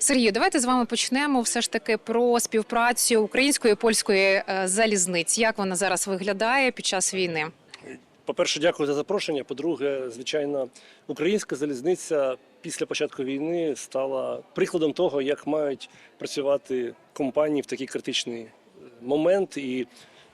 Сергію, давайте з вами почнемо все ж таки про співпрацю української і польської е, залізниць. Як вона зараз виглядає під час війни? По-перше, дякую за запрошення. По-друге, звичайно, українська залізниця після початку війни стала прикладом того, як мають працювати компанії в такий критичний е, момент. І,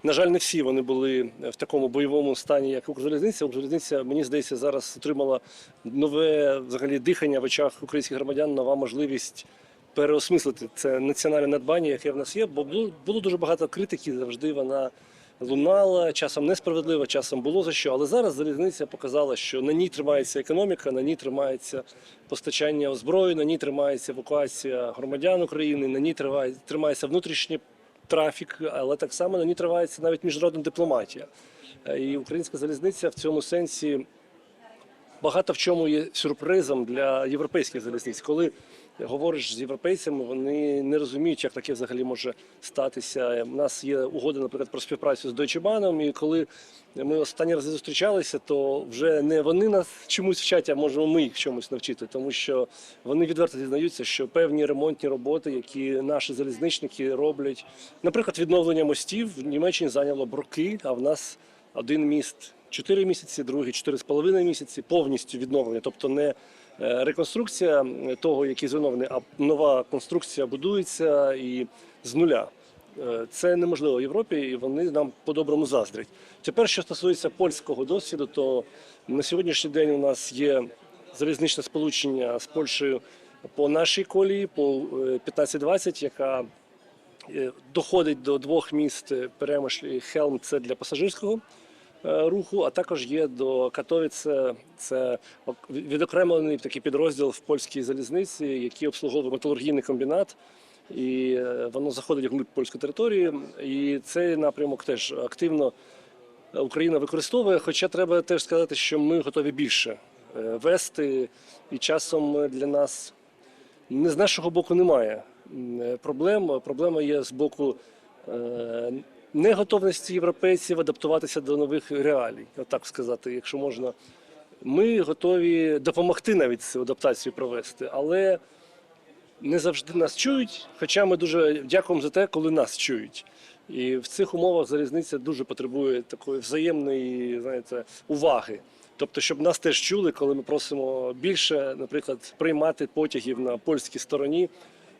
на жаль, не всі вони були в такому бойовому стані, як Укрзалізниця. Укрзалізниця, мені здається, зараз отримала нове взагалі дихання в очах українських громадян, нова можливість переосмислити це національне надбання, яке в нас є. Бо було, було дуже багато критики, завжди вона лунала, часом несправедливо, часом було за що. Але зараз залізниця показала, що на ній тримається економіка, на ній тримається постачання озброєнь, на ній тримається евакуація громадян України, на ній тримається внутрішній трафік, але так само на ній тривається навіть міжнародна дипломатія. Е, І українська залізниця в цьому сенсі багато в чому є сюрпризом для європейських залізниць. Коли говориш з європейцями, вони не розуміють, як таке взагалі може статися. У нас є угода, наприклад, про співпрацю з Deutsche Bahn, і коли ми останні рази зустрічалися, то вже не вони нас чомусь вчать, а можемо ми їх чомусь навчити, тому що вони відверто зізнаються, що певні ремонтні роботи, які наші залізничники роблять, наприклад, відновлення мостів в Німеччині зайняло роки, а в нас один міст 4 місяці, другий 4,5 місяці, повністю відновлення, тобто не е, реконструкція того, який зруйнований, а нова конструкція будується і з нуля. Е, Це неможливо в Європі, і вони нам по-доброму заздрять. Тепер, що стосується польського досвіду, то на сьогоднішній день у нас є залізничне сполучення з Польщею по нашій колії, по е, 1520, яка е, доходить до двох міст е, Перемишль і Хелм. Це для пасажирського руху, а також є до Катовіце. Це відокремлений такий підрозділ в польській залізниці, який обслуговує металургійний комбінат. І е, воно заходить в глиб польської території. І цей напрямок теж активно Україна використовує. Хоча треба теж сказати, що ми готові більше е, вести, і часом для нас не з нашого боку немає е, проблем. Проблема є з боку е, неготовності європейців адаптуватися до нових реалій, отак сказати, якщо можна. Ми готові допомогти навіть цю адаптацію провести, але не завжди нас чують. Хоча ми дуже дякуємо за те, коли нас чують. І в цих умовах залізниця дуже потребує такої взаємної, знаєте, уваги. Тобто, щоб нас теж чули, коли ми просимо більше, наприклад, приймати потягів на польській стороні,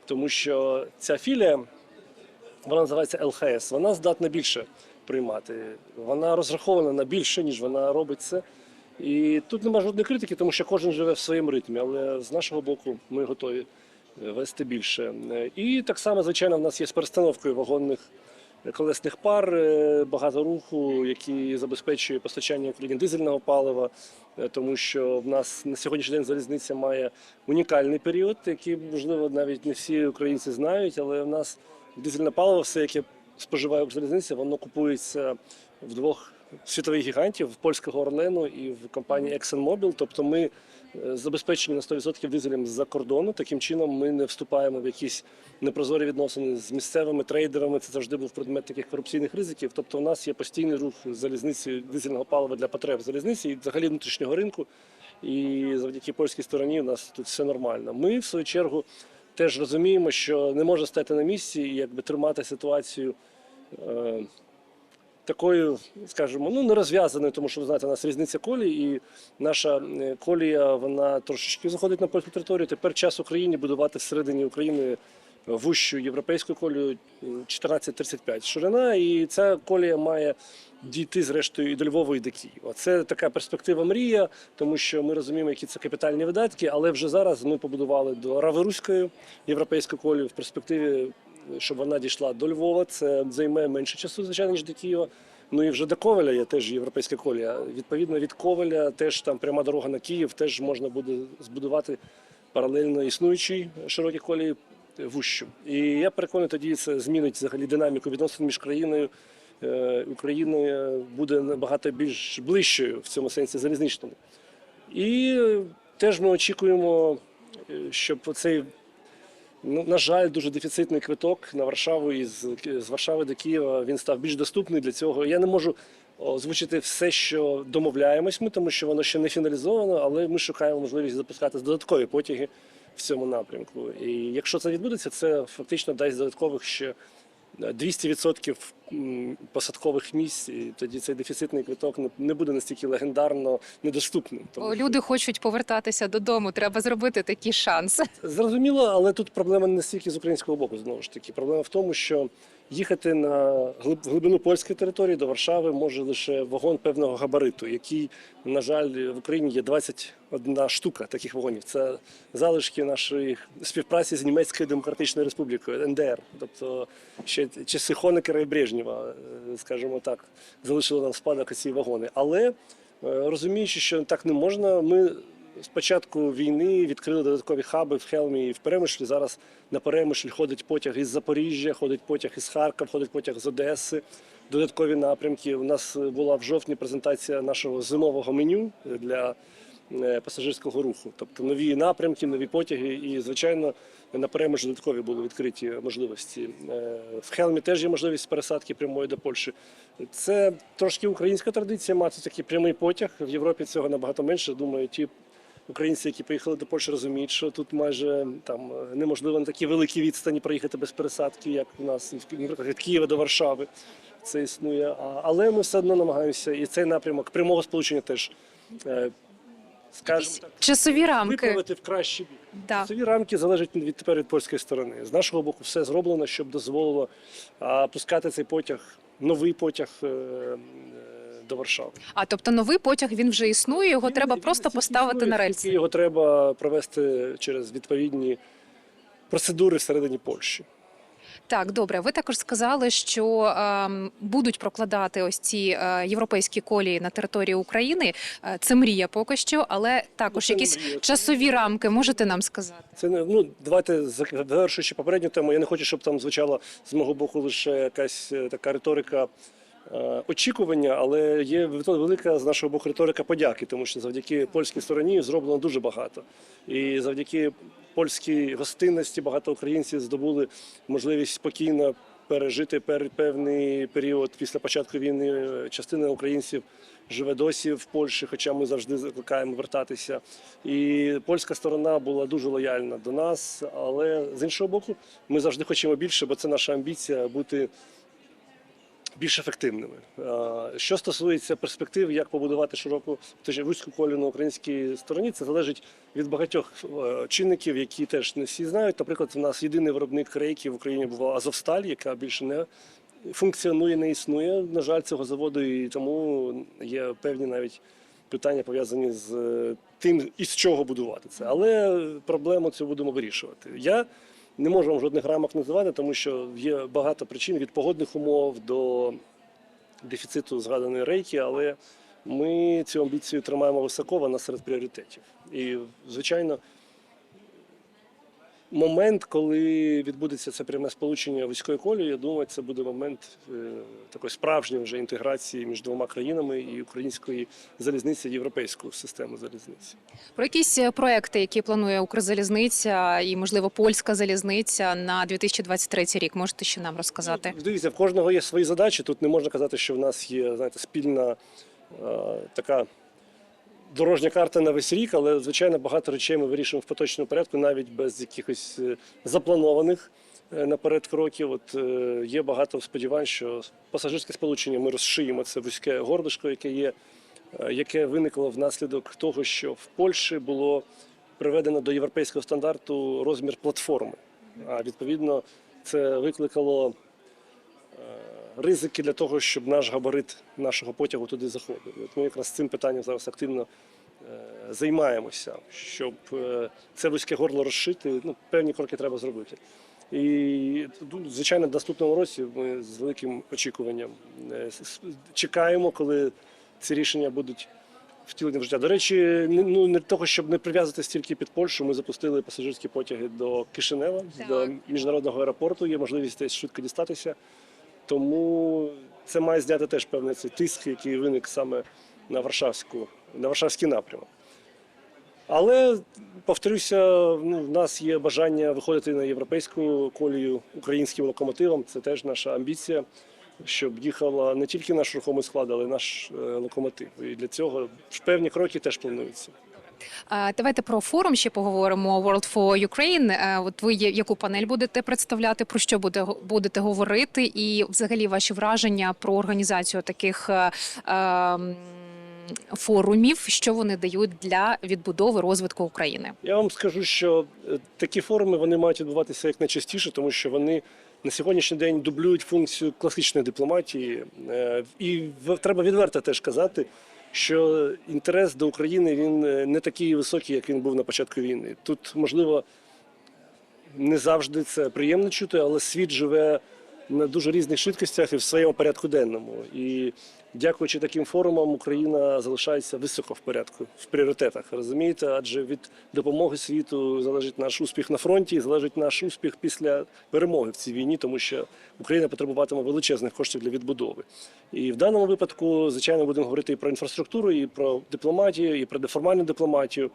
тому що ця філія, вона називається ЛХС, вона здатна більше приймати. Вона розрахована на більше, ніж вона робить це. І тут немає жодної критики, тому що кожен живе в своєму ритмі, але з нашого боку ми готові е, вести більше. Е, І так само, звичайно, в нас є з перестановкою вагонних колесних пар, е, багато руху, який забезпечує постачання Україні дизельного палива, е, тому що в нас на сьогоднішній день залізниця має унікальний період, який можливо навіть не всі українці знають, але в нас дизельне паливо, все, яке споживає залізниця, воно купується в двох світових гігантів в польського Орлену і в компанії ExxonMobil. Тобто ми е, забезпечені на 100% дизелем з-за кордону. Таким чином ми не вступаємо в якісь непрозорі відносини з місцевими трейдерами. Це завжди був предмет таких корупційних ризиків. Тобто, у нас є постійний рух залізниці дизельного палива для потреб залізниці і взагалі внутрішнього ринку. І завдяки польській стороні у нас тут все нормально. Ми, в свою чергу, теж розуміємо, що не може стати на місці і якби тримати ситуацію. Е, такою, скажімо, ну не розв'язаною, тому що ви знаєте, у нас різниця колій, і наша е, колія вона трошечки заходить на польську територію. Тепер час Україні будувати всередині України вущу європейську колію е, 1435 ширина, і ця колія має дійти зрештою і до Львова, і до Києва. Це така перспектива мрія, тому що ми розуміємо, які це капітальні видатки, але вже зараз ми побудували до Раверуської європейську колію в перспективі щоб вона дійшла до Львова. Це займе менше часу, звичайно, ніж до Києва. Ну і вже до Ковеля є теж європейська колія. Відповідно, від Ковеля теж там пряма дорога на Київ, теж можна буде збудувати паралельно існуючій широкій колії вущу. І я переконаний, тоді це змінить взагалі динаміку відносин між країною. Е, Україною буде набагато більш ближчою в цьому сенсі залізничному. І теж ми очікуємо, е, щоб цей Ну, на жаль, дуже дефіцитний квиток на Варшаву із з Варшави до Києва. Він став більш доступний для цього. Я не можу озвучити все, що домовляємось ми, тому що воно ще не фіналізовано, але ми шукаємо можливість запускати додаткові потяги в цьому напрямку. І якщо це відбудеться, це фактично дасть додаткових ще е, 200% посадкових місць, і тоді цей дефіцитний квиток не- буде настільки легендарно недоступним. Тому Люди хочуть повертатися додому. Треба зробити такий шанс. Зрозуміло, але тут проблема не стільки з українського боку. Знову ж таки, проблема в тому, що їхати на глибину польської території до Варшави може лише вагон певного габариту, який, на жаль, в Україні є 21 штука таких вагонів. Це залишки нашої співпраці з Німецькою демократичною республікою НДР. Тобто ще часи Хонекера і Брежнєва, е, скажімо так, залишили нам спадок ці вагони. Але е, розуміючи, що так не можна, ми з початку війни відкрили додаткові хаби в Хелмі і в Перемишлі. Зараз на Перемишль ходить потяг із Запоріжжя, ходить потяг із Харкова, ходить потяг з Одеси. Додаткові напрямки. У нас була в жовтні презентація нашого зимового меню для е, пасажирського руху. Тобто нові напрямки, нові потяги. І, звичайно, на Перемишль додаткові були відкриті можливості. Е, В Хелмі теж є можливість пересадки прямої до Польщі. Це трошки українська традиція мати такий прямий потяг. В Європі цього набагато менше. Думаю, ті українці, які поїхали до Польщі, розуміють, що тут майже там неможливо на такі великі відстані проїхати без пересадки, як у нас наприклад, від Києва до Варшави. Це існує. Але ми все одно намагаємося, і цей напрямок прямого сполучення теж, е, скажімо так, Часові рамки. виправити в кращий бік. Да. Часові рамки залежать від тепер від польської сторони. З нашого боку, все зроблено, щоб дозволило а, пускати цей потяг, новий потяг е, е, до Варшави. А тобто новий потяг він вже існує. Його Він- треба він просто настільки поставити існує, на рельси. Його треба провести через відповідні процедури всередині Польщі. Так, добре. Ви також сказали, що ем, будуть прокладати ось ці е, європейські колії на території України. Е, це мрія поки що, але також не якісь мрія, часові рамки можете нам сказати. Це не ну давайте завершуючи попередню тему. Я не хочу, щоб там звучала з мого боку лише якась е, така риторика. Е, Очікування, але є велика з нашого боку риторика подяки, тому що завдяки польській стороні зроблено дуже багато. І завдяки польській гостинності багато українців здобули можливість спокійно пережити пер- певний період після початку війни. Частина українців живе досі в Польщі, хоча ми завжди закликаємо вертатися. І польська сторона була дуже лояльна до нас, але з іншого боку, ми завжди хочемо більше, бо це наша амбіція бути більш ефективними. Що стосується перспектив, як побудувати широку тож вузьку колію на українській стороні, це залежить від багатьох е, чинників, які теж не всі знають. Наприклад, у нас єдиний виробник рейки в Україні була Азовсталь, яка більше не функціонує, не існує. На жаль, цього заводу, і тому є певні навіть питання пов'язані з е, тим, із чого будувати це. Але проблему цю будемо вирішувати. Я не можу вам жодних рамок називати, тому що є багато причин від погодних умов до дефіциту згаданої рейки, але ми цю амбіцію тримаємо високо, вона серед пріоритетів. І, звичайно, момент, коли відбудеться це пряме сполучення військової колії, я думаю, це буде момент е, такої справжньої вже інтеграції між двома країнами і української залізниці в європейську систему залізниці. Про якісь е, проекти, які планує Укрзалізниця і, можливо, польська залізниця на 2023 рік, можете ще нам розказати? Ну, Дивіться, в кожного є свої задачі. Тут не можна казати, що в нас є знаєте, спільна е, така дорожня карта на весь рік, але звичайно багато речей ми вирішуємо в поточному порядку, навіть без якихось е, запланованих е, наперед кроків. От е, є багато сподівань, що пасажирське сполучення ми розшиємо це вузьке горлишко, яке є, яке виникло внаслідок того, що в Польщі було приведено до європейського стандарту розмір платформи. А відповідно, це викликало ризики для того, щоб наш габарит нашого потягу туди заходив. І От ми якраз цим питанням зараз активно е, займаємося, щоб е, це вузьке горло розшити. Ну, певні кроки треба зробити. І ну, звичайно, в наступному році ми з великим очікуванням е, чекаємо, коли ці рішення будуть втілені в життя. До речі, ну не того, щоб не прив'язатися тільки під Польщу, ми запустили пасажирські потяги до Кишинева, Так. до міжнародного аеропорту. Є можливість десь швидко дістатися. Тому це має зняти теж певний цей тиск, який виник саме на Варшавську, на Варшавський напрямок. Але повторюся, ну, в нас є бажання виходити на європейську колію українським локомотивом. Це теж наша амбіція, щоб їхала не тільки наш рухомий склад, але й наш е, локомотив. І для цього певні кроки теж плануються. Давайте про форум ще поговоримо. World for Ukraine. От ви яку панель будете представляти? Про що буде будете говорити? І взагалі ваші враження про організацію таких е, форумів, що вони дають для відбудови розвитку України? Я вам скажу, що е, такі форуми вони мають відбуватися як найчастіше, тому що вони на сьогоднішній день дублюють функцію класичної дипломатії. Е, І треба відверто теж казати, що інтерес до України він е, не такий високий, як він був на початку війни. Тут можливо не завжди це приємно чути, але світ живе на дуже різних швидкостях і в своєму порядку денному. І дякуючи таким форумам, Україна залишається високо в порядку, в пріоритетах. Розумієте, адже від допомоги світу залежить наш успіх на фронті, залежить наш успіх після перемоги в цій війні, тому що Україна потребуватиме величезних коштів для відбудови. І в даному випадку, звичайно, будемо говорити і про інфраструктуру, і про дипломатію, і про неформальну дипломатію.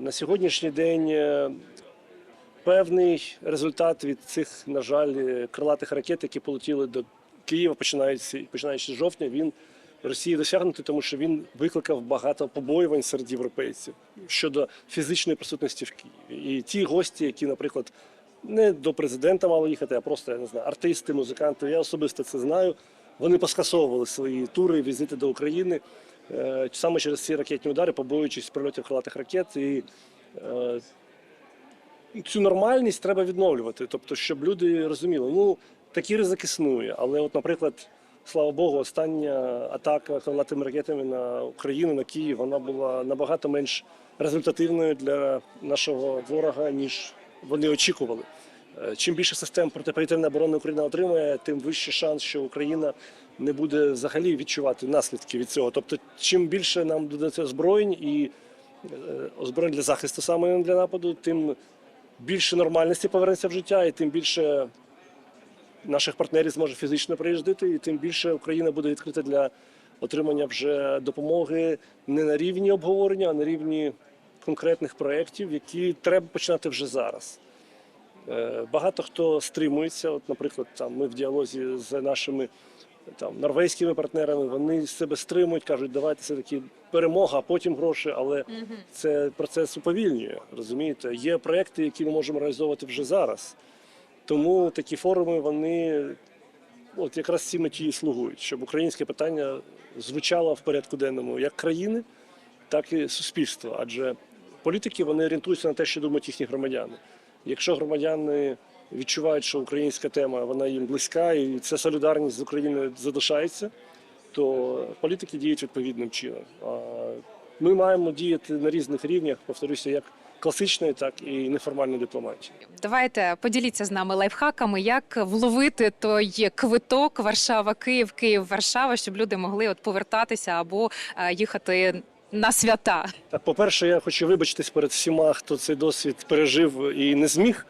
На сьогоднішній день е, певний результат від цих, на жаль, крилатих ракет, які полетіли до Києва, починаючи, починаючи з жовтня, він Росії досягнутий, тому що він викликав багато побоювань серед європейців щодо фізичної присутності в Києві. І ті гості, які, наприклад, не до президента мали їхати, а просто я не знаю, артисти, музиканти. Я особисто це знаю. Вони поскасовували свої тури, візити до України е, саме через ці ракетні удари, побоюючись прильотів крилатих ракет. І е, цю нормальність треба відновлювати. Тобто, щоб люди розуміли, ну такий ризик існує. Але, от, наприклад, слава Богу, остання атака крилатими ракетами на Україну, на Київ, вона була набагато менш результативною для нашого ворога, ніж вони очікували. Е, Чим більше систем протиповітряної оборони Україна отримає, тим вищий шанс, що Україна не буде взагалі відчувати наслідки від цього. Тобто, чим більше нам додається озброєнь і е, озброєнь для захисту саме для нападу, тим більше нормальності повернеться в життя, і тим більше наших партнерів зможе фізично приїжджати, і тим більше Україна буде відкрита для отримання вже допомоги не на рівні обговорення, а на рівні конкретних проєктів, які треба починати вже зараз. Е, Багато хто стримується. От, наприклад, там ми в діалозі з нашими там норвезькими партнерами. Вони себе стримують, кажуть, давайте все таки перемога, а потім гроші. Але це процес уповільнює. Розумієте, є проекти, які ми можемо реалізовувати вже зараз. Тому такі форуми вони от якраз ці меті і слугують, щоб українське питання звучало в порядку денному як країни, так і суспільства. Адже політики вони орієнтуються на те, що думають їхні громадяни. Якщо громадяни відчувають, що українська тема вона їм близька, і ця солідарність з Україною залишається, то політики діють відповідним чином. Ми маємо діяти на різних рівнях, повторюся, як класичної, так і неформальної дипломатії. Давайте поділіться з нами лайфхаками, як вловити той квиток Варшава, Київ, Київ, Варшава, щоб люди могли от повертатися або е, їхати на свята. Так, по-перше, я хочу вибачитись перед всіма, хто цей досвід пережив і не зміг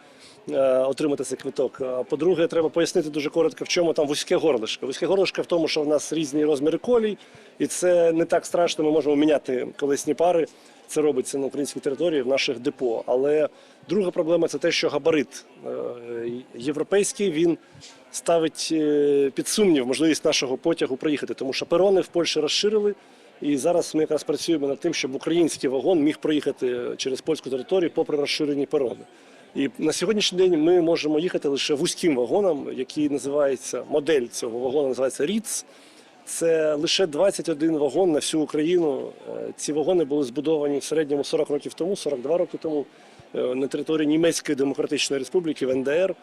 отримати цей квиток. По-друге, треба пояснити дуже коротко, в чому там вузьке горлишко. Вузьке горлишко в тому, що в нас різні розміри колій, і це не так страшно. Ми можемо міняти колесні пари. Це робиться на українській території в наших депо. Але друга проблема це те, що габарит е, європейський він ставить е, під сумнів можливість нашого потягу проїхати, тому що перони в Польщі розширили. І зараз ми якраз працюємо над тим, щоб український вагон міг проїхати через польську територію попри розширені перони. І на сьогоднішній день ми можемо їхати лише вузьким вагоном, який називається модель цього вагону, називається РІЦ. Це лише 21 вагон на всю Україну. Е, Ці вагони були збудовані в середньому 40 років тому, 42 роки тому е, на території Німецької Демократичної Республіки в НДР.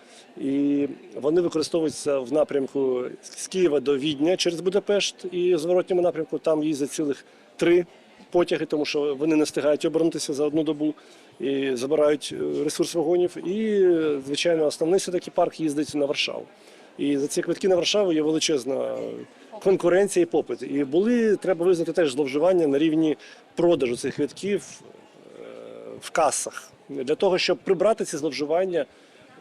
І вони використовуються в напрямку з Києва до Відня через Будапешт і в зворотньому напрямку там їздять цілих три потяги, тому що вони не встигають обернутися за одну добу і забирають е, ресурс вагонів. І, е, звичайно, основний все-таки парк їздить на Варшаву. І за ці квитки на Варшаву є величезна конкуренція і попит. І були, треба визнати, теж зловживання на рівні продажу цих квитків е, в касах. Для того, щоб прибрати ці зловживання,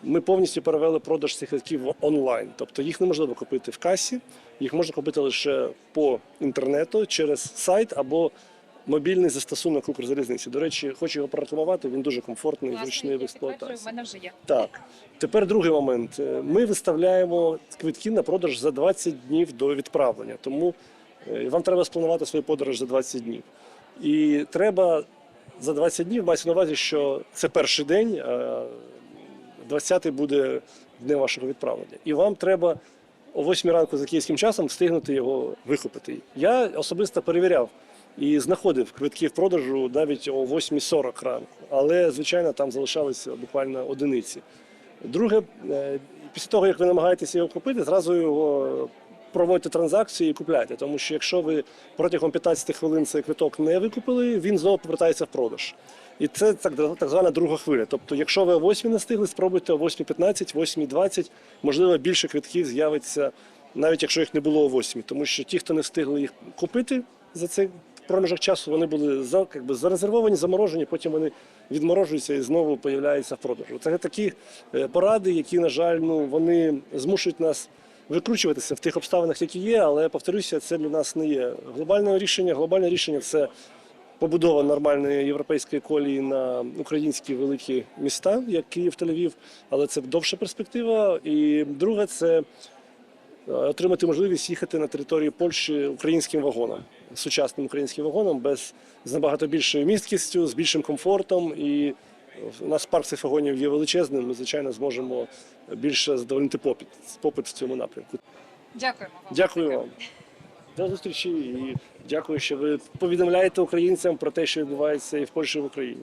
ми повністю перевели продаж цих квитків онлайн. Тобто їх неможливо купити в касі, їх можна купити лише по інтернету через сайт або мобільний застосунок Укрзалізниці. До речі, хочу його прорекламувати, він дуже комфортний, зручний в експлуатації. мене вже є. Так, тепер другий момент. Е, Ми виставляємо квитки на продаж за 20 днів до відправлення. Тому е, вам треба спланувати свою подорож за 20 днів. І треба за 20 днів мається на увазі, що це перший день, а 20-й буде днем вашого відправлення. І вам треба о 8 ранку за київським часом встигнути його викупити. Я особисто перевіряв і знаходив квитки в продажу навіть о 8.40 ранку, але звичайно там залишалися буквально одиниці. Друге, е, після того як ви намагаєтеся його купити, зразу його проводьте транзакцію і купляйте. Тому що якщо ви протягом 15 хвилин цей квиток не викупили, він знову повертається в продаж. І це так, так звана друга хвиля. Тобто, якщо ви о 8 не встигли, спробуйте о 8.15, 8.20, можливо, більше квитків з'явиться, навіть якщо їх не було о 8. Тому що ті, хто не встигли їх купити за цей проміжок часу, вони були за, би, зарезервовані, заморожені, потім вони відморожуються і знову появляються в продажу. Це такі е, поради, які, на жаль, ну, вони змушують нас викручуватися в тих обставинах, які є, але повторюся, це для нас не є глобальне рішення. Глобальне рішення це побудова нормальної європейської колії на українські великі міста, як Київ, Тель-Авів, але це довша перспектива. І друге, це отримати можливість їхати на територію Польщі українським вагоном, сучасним українським вагоном, без з набагато більшою місткістю, з більшим комфортом. І у нас парк цих вагонів є величезним. Ми звичайно зможемо більше задовольнити попит, попит в цьому напрямку. Дякуємо вам. Дякую вам. До зустрічі і дякую, що ви повідомляєте українцям про те, що відбувається і в Польщі, і в Україні.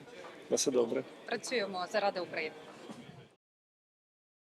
На все добре. Працюємо заради України.